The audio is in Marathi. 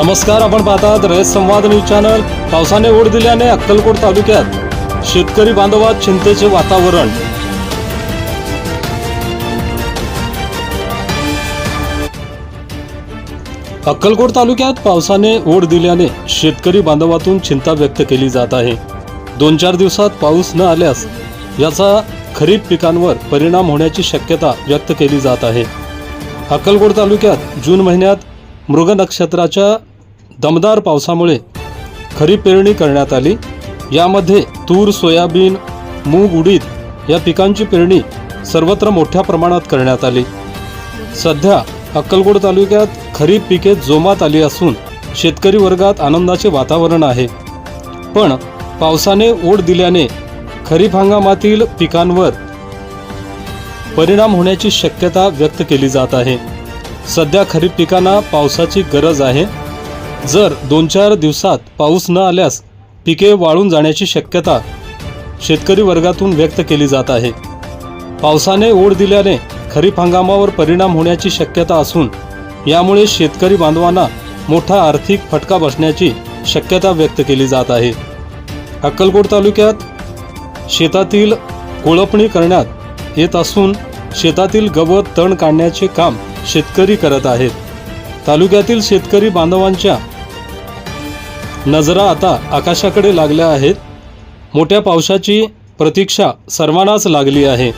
नमस्कार आपण पाहतात रयत संवाद न्यूज चॅनल. पावसाने ओढ दिल्याने अक्कलकोट तालुक्यात शेतकरी बांधवात चिंतेचे वातावरण. अक्कलकोट तालुक्यात पावसाने ओढ दिल्याने शेतकरी बांधवातून चिंता व्यक्त केली जात आहे. दोन चार दिवसात पाऊस न आल्यास याचा खरीप पिकांवर परिणाम होण्याची शक्यता व्यक्त केली जात आहे. अक्कलकोट तालुक्यात जून महिन्यात मृग नक्षत्राच्या दमदार पावसामुळे खरीप पेरणी करण्यात आली. यामध्ये तूर सोयाबीन मूग उडीद या पिकांची पेरणी सर्वत्र मोठ्या प्रमाणात करण्यात आली. सध्या अक्कलकोट तालुक्यात खरीप पिके जोमात आली असून शेतकरी वर्गात आनंदाचे वातावरण आहे. पण पावसाने ओढ दिल्याने खरीप हंगामातील पिकांवर परिणाम होण्याची शक्यता व्यक्त केली जात आहे. सध्या खरीप पिकांना पावसाची गरज आहे. जर दोन चार दिवसात पाऊस न आल्यास पिके वाळून जाण्याची शक्यता शेतकरी वर्गातून व्यक्त केली जात आहे. पावसाने ओढ दिल्याने खरीप हंगामावर परिणाम होण्याची शक्यता असून यामुळे शेतकरी बांधवांना मोठा आर्थिक फटका बसण्याची शक्यता व्यक्त केली जात आहे. अक्कलकोट तालुक्यात शेतातील कोळपणी करण्यात येत असून शेतातील गवत तण काढण्याचे काम शेतकरी करत आहेत. तालुक्यातील शेतकरी बांधवांच्या नजरा आता आकाशाकडे लागल्या आहेत. मोठ्या पावसाची प्रतीक्षा सर्वांनाच लागली आहे.